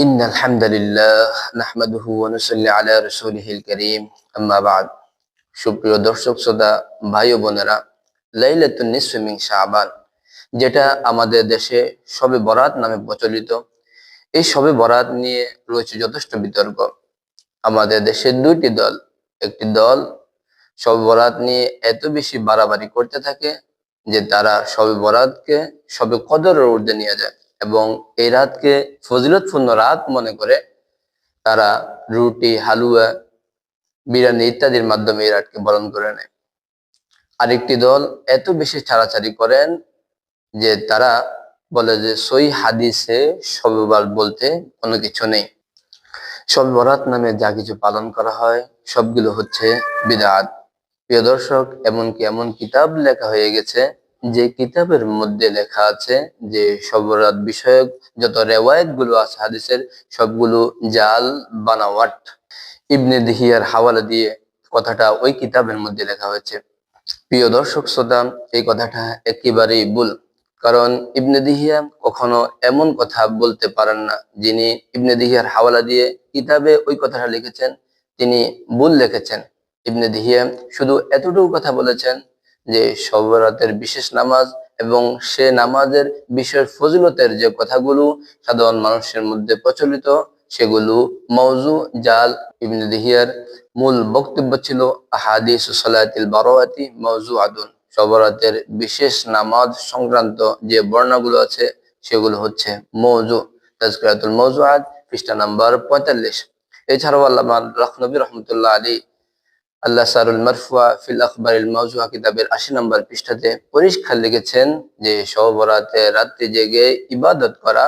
إن الحمد لله نحمده ونصلي على رسوله الكريم أما بعد সুপ্রিয় দর্শক শ্রোতা ভাই ও বোনেরা লাইলাতুন নিসফি মিন শাবান যেটা আমাদের দেশে শবে বরাত নামে প্রচলিত এই শবে বরাত নিয়ে রয়েছে যথেষ্ট বিতর্ক আমাদের দেশের দুইটি দল একটি দল শবে বরাত নিয়ে এত বেশি বাড়াবাড়ি করতে থাকে যে তারা শবে বরাতকে শবে কদরের ঊর্ধ্বে নিয়ে যায় এবং এই রাতকে ফজিলতপূর্ণ রাত মনে করে তারা রুটি, হালুয়া, বিরিয়ানি ইত্যাদির মাধ্যমে এই রাতকে বরণ করে নেয়। আরেকটি দল এত বেশি ছাড়াছাড়ি করেন যে তারা বলে যে, সই হাদিসে সবেবার বলতে কোনো কিছু নেই। সব নামে যা কিছু পালন করা হয়, সবগুলো হচ্ছে বিদাত। প্রিয় দর্শক, এমনকি এমন কিতাব লেখা হয়ে গেছে যে কিতাবের মধ্যে লেখা আছে যে সবরাত বিষয়ক যত রেওয়ায়তগুলো আছে হাদিসের, সবগুলো জাল বানাওয়াট ইবনে দিহিয়ার হাওয়ালা দিয়ে কথাটা ওই কিতাবের মধ্যে লেখা হয়েছে। প্রিয় দর্শক শ্রোতা, এই কথাটা একেবারেই ভুল, কারণ ইবনে দিহিয়া কখনো এমন কথা বলতে পারেন না যিনি ইবনে দিহিয়ার হাওয়ালা দিয়ে কিতাবে ওই কথাটা লিখেছেন। তিনি ভুল লিখেছেন। ইবনে দিহিয়া শুধু এতটুকু কথা বলেছেন যে সবরাতের বিশেষ নামাজ এবং সে নামাজের বিশেষ ফজিলতের যে কথাগুলো সাধারণ মানুষের মধ্যে প্রচলিত, সেগুলো মৌজু জাল ইবনে দিহিয়ার মূল বক্তব্য ছিল হাদিস সালাতিল বারোয়াতি মৌজু আদুন সবরাতের বিশেষ নামাজ সংক্রান্ত যে বর্ণাগুলো আছে, সেগুলো হচ্ছে মৌজু তাজকিরাতুল মৌজুআত পৃষ্ঠা নাম্বার পঁয়তাল্লিশ। এছাড়াও আল্লাহ রহনবী রহমতুল্লাহ আলী আল্লাহ সারুল মারফুয়া ফিল আখবরিল মৌজুয়া কিতাবের আশি নম্বর পৃষ্ঠাতে পরিষ্কার লিখেছেন যে সহবরাতে রাত্রি জেগে ইবাদত করা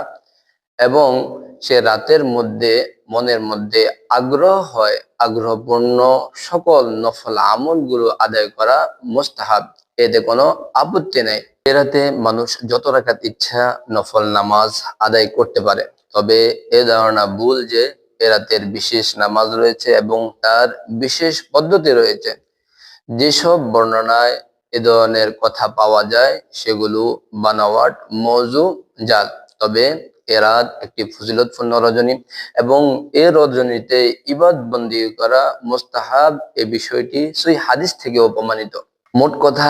এবং সে রাতের মধ্যে, মনের মধ্যে আগ্রহ হয়, আগ্রহপূর্ণ সকল নফল আমলগুলো আদায় করা মোস্তাহাব। এতে কোনো আপত্তি নেই। এ রাতে মানুষ যত রাখাত ইচ্ছা নফল নামাজ আদায় করতে পারে। তবে এ ধারণা ভুল যে রাতের বিশেষ নামাজ রয়েছে এবং তার বিশেষ পদ্ধতি রয়েছে। যেসব বর্ণনায় এ ধরনের কথা পাওয়া যায়, সেগুলো বানাওয়াট মৌজু জাল তবে এ রাত একটি ফজিলতপূর্ণ রজনী এবং এ রজনীতে ইবাদ বন্দি করা মোস্তাহাব এ বিষয়টি সেই হাদিস থেকে অপমানিত। মোট কথা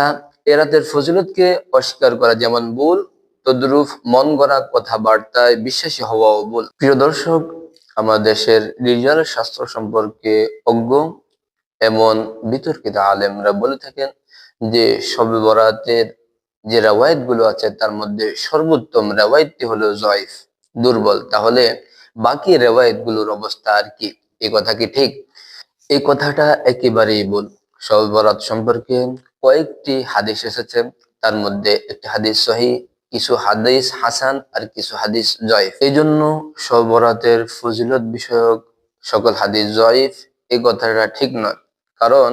এ রাতের ফজিলতকে অস্বীকার করা যেমন ভুল, তদ্রুপ মন গড়া কথাবার্তায় বিশ্বাসী হওয়াও ভুল। প্রিয় দর্শক আমাদের দেশের রিজাল শাস্ত্র সম্পর্কে অজ্ঞ এমন বিতর্কিত আলেমরা বলে থাকেন যে সবে বরাতের যে রেওয়ায়তগুলো আছে, তার মধ্যে সর্বোত্তম রেওয়ায়তটি হলো জয়ফ, দুর্বল। তাহলে বাকি রেওয়ায়তগুলোর অবস্থা আর কি? এই কথা কি ঠিক? এই কথাটা একেবারেই ভুল। সবে বরাত সম্পর্কে কয়েকটি হাদিস এসেছে, তার মধ্যে একটি হাদিস সহি কিছু হাদিস হাসান আর কিছু হাদিস জয়ফ। এই জন্য সবরাতের ফজিলত বিষয়ক সকল হাদিস জয়ফ, এই কথাটা ঠিক নয়। কারণ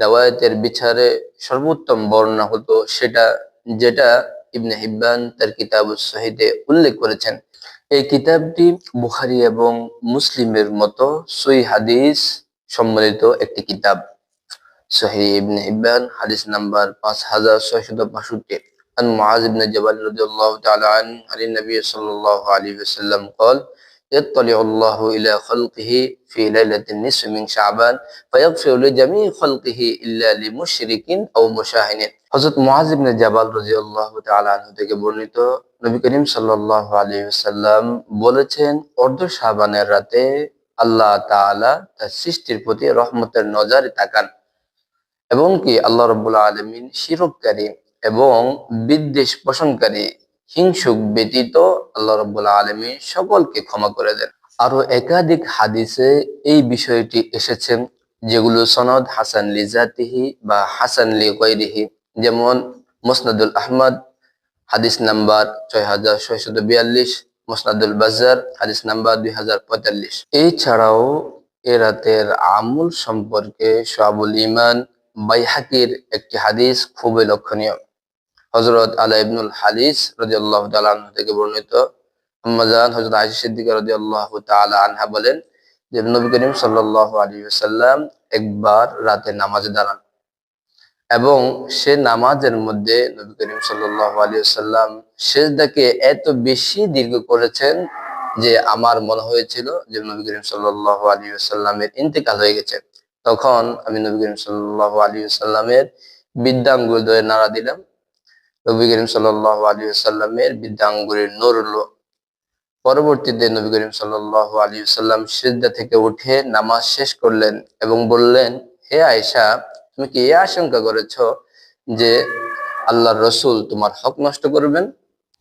দেওয়ায়তের বিচারে সর্বোত্তম বর্ণনা হতো সেটা, যেটা ইবনে হিব্বান তার কিতাব সহিদে উল্লেখ করেছেন। এই কিতাবটি বুখারি এবং মুসলিমের মতো সই হাদিস সম্মিলিত একটি কিতাব। সহি ইবনে হিব্বান, হাদিস নাম্বার পাঁচ হাজার ছয়শত বাষট্টি। عن معاذ بن جبل رضي الله تعالى عنه عن النبي صلى الله عليه وسلم قال يطلع الله إلى خلقه في ليلة النصف من شعبان فيغفر لجميع خلقه إلا لمشرك أو مشاهن হযরত মুআজ ইবনে জাবাল রাদিয়াল্লাহু তাআলা আনহু থেকে বর্ণিত নবী করিম সাল্লাল্লাহু আলাইহি ওয়াসাল্লাম বলেছেন অর্ধ শাবানের রাতে আল্লাহ তাআলা তার সৃষ্টির প্রতি রহমতের নজরে তাকান এবং কি আল্লাহ রাব্বুল আলামিন শিরককারী এবং বিদ্বেষ পোষণকারী, হিংসুক ব্যতীত আল্লাহ রব্বুল আলমী সকলকে ক্ষমা করে দেন। আরও একাধিক হাদিসে এই বিষয়টি এসেছে, যেগুলো সনদ হাসান লি লিজাতিহি বা হাসান লি গৈরিহি যেমন মোসনাদুল আহমদ, হাদিস নাম্বার ছয় হাজার ছয়শত বিয়াল্লিশ, মোসনাদুল বাজার হাদিস নাম্বার দুই হাজার পঁয়তাল্লিশ। এছাড়াও এ রাতের আমুল সম্পর্কে শাবুল ইমান বাইহাকির একটি হাদিস খুবই লক্ষণীয়। হজরত আলা ইবনুল হালিস রাজি আল্লাহ থেকে বর্ণিত। হজরত আয়সা সিদ্দিকা রাজি আল্লাহ আনহা বলেন যে, নবী করিম সাল্লাহ আলী সাল্লাম একবার রাতে নামাজে দাঁড়ান এবং সে নামাজের মধ্যে নবী করিম সাল্লাহ আলী সাল্লাম এত বেশি দীর্ঘ করেছেন যে আমার মনে হয়েছিল যে, নবী করিম সাল্লাহ আলী সাল্লামের ইন্তেকাল হয়ে গেছে। তখন আমি নবী করিম সাল্লাহ আলী সাল্লামের বিদ্যাঙ্গুল নাড়া দিলাম। নবী করিম সাল্লাহ আলী সাল্লামের বিদ্যাঙ্গুলের নড়ল পরবর্তীতে নবী করিম সাল্লাহ আলী সাল্লাম সিদ্ধা থেকে উঠে নামাজ শেষ করলেন এবং বললেন, হে আয়েশা, তুমি কি এ আশঙ্কা করেছ যে আল্লাহ রসুল তোমার হক নষ্ট করবেন?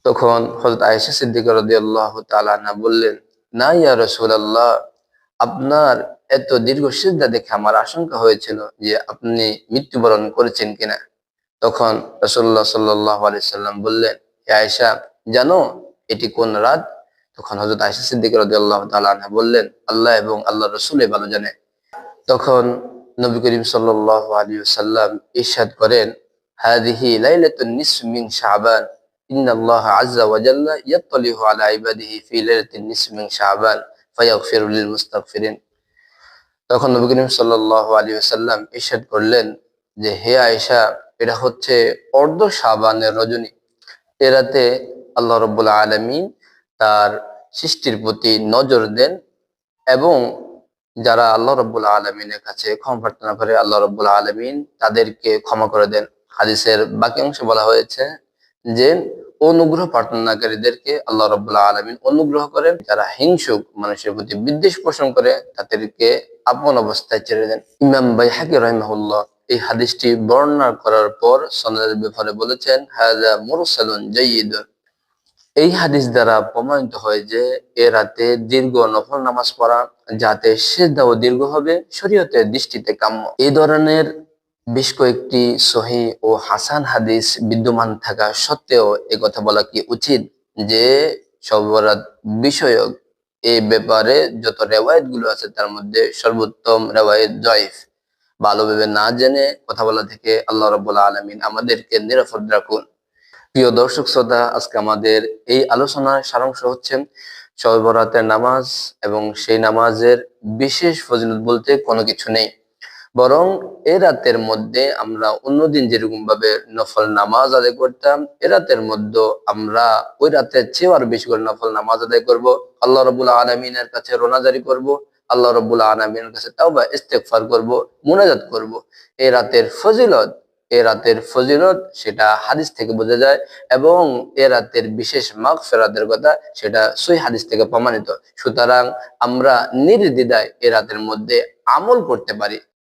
তখন হজরত আয়েশা সিদ্দিক রদি আল্লাহ বললেন, না ইয়া রসুল আল্লাহ আপনার এত দীর্ঘ সিদ্ধা দেখে আমার আশঙ্কা হয়েছিল যে আপনি মৃত্যুবরণ করেছেন কিনা। তখন রসুল্লাহ সাল্লাহ আলি সাল্লাম বললেন হে আয়েশা জানো এটি কোন রাত তখন হজরত আয়েশা সিদ্দিক রদি আল্লাহ তালানা বললেন আল্লাহ এবং আল্লাহ রসুলে ভালো জানে তখন নবী করিম সাল্লাহ আলী সাল্লাম ইরশাদ করেন হাদিহি লাইলাতুন নিসফ মিন শাবান إن الله عز وجل يطلع على عباده في ليلة النصف من شعبان فيغفر للمستغفرين তখন নবী করিম সাল্লাহ আলী সাল্লাম ইরশাদ করলেন যে হে আয়েশা এটা হচ্ছে অর্ধ সাবানের রজনী। এ রাতে আল্লাহ রব্বুল আলমিন তার সৃষ্টির প্রতি নজর দেন এবং যারা আল্লাহ রব্বুল আলমিনের কাছে ক্ষমা প্রার্থনা করে আল্লাহ রব্বুল আলমিন তাদেরকে ক্ষমা করে দেন। হাদিসের বাকি অংশে বলা হয়েছে যে অনুগ্রহ প্রার্থনাকারীদেরকে আল্লাহ রব্বুল্লাহ আলমিন অনুগ্রহ করেন, যারা হিংসুক মানুষের প্রতি বিদ্বেষ পোষণ করে তাদেরকে আপন অবস্থায় ছেড়ে দেন। ইমাম বাই হাকি রহমাহুল্লাহ এই হাদিসটি বর্ণনা করার পর সনদের ব্যাপারে বলেছেন হাজা মুরসালুন এই হাদিস দ্বারা প্রমাণিত হয় যে এ রাতে দীর্ঘ নফল নামাজ পড়া, যাতে সেদাও দীর্ঘ হবে, শরীয়তের দৃষ্টিতে কাম্য। এই ধরনের বেশ কয়েকটি সহি ও হাসান হাদিস বিদ্যমান থাকা সত্ত্বেও এ কথা বলা কি উচিত যে সবরাত বিষয়ক এই ব্যাপারে যত রেওয়ায়তগুলো আছে তার মধ্যে সর্বোত্তম রেওয়ায়ত জয়ফ। ভালোভাবে না জেনে কথা বলা থেকে আল্লাহ রবুল্লা আলমিন আমাদেরকে নিরাপদ রাখুন। প্রিয় দর্শক, শ্রোতা, আজকে আমাদের এই আলোচনার সারাংশ হচ্ছে সবরাতের নামাজ এবং সেই নামাজের বিশেষ ফজিলত বলতে কোনো কিছু নেই। বরং এ রাতের মধ্যে আমরা অন্যদিন যেরকম ভাবে নফল নামাজ আদায় করতাম, এ রাতের মধ্যে আমরা ওই রাতের চেয়েও আরও বেশি করে নফল নামাজ আদায় করব। আল্লাহ রবুল্লা আলমিনের কাছে রোনাজারি করব। আল্লাহ রবুল্লা আলমিনের কাছে তাও বা ইস্তেকফার করব, মোনাজাত করব। এ রাতের ফজিলত, এ রাতের ফজিলত সেটা হাদিস থেকে বোঝা যায় এবং এ রাতের বিশেষ মাগ ফেরাতের কথা সেটা সই হাদিস থেকে প্রমাণিত। সুতরাং আমরা নির্দিদায় এ রাতের মধ্যে আমল করতে পারি।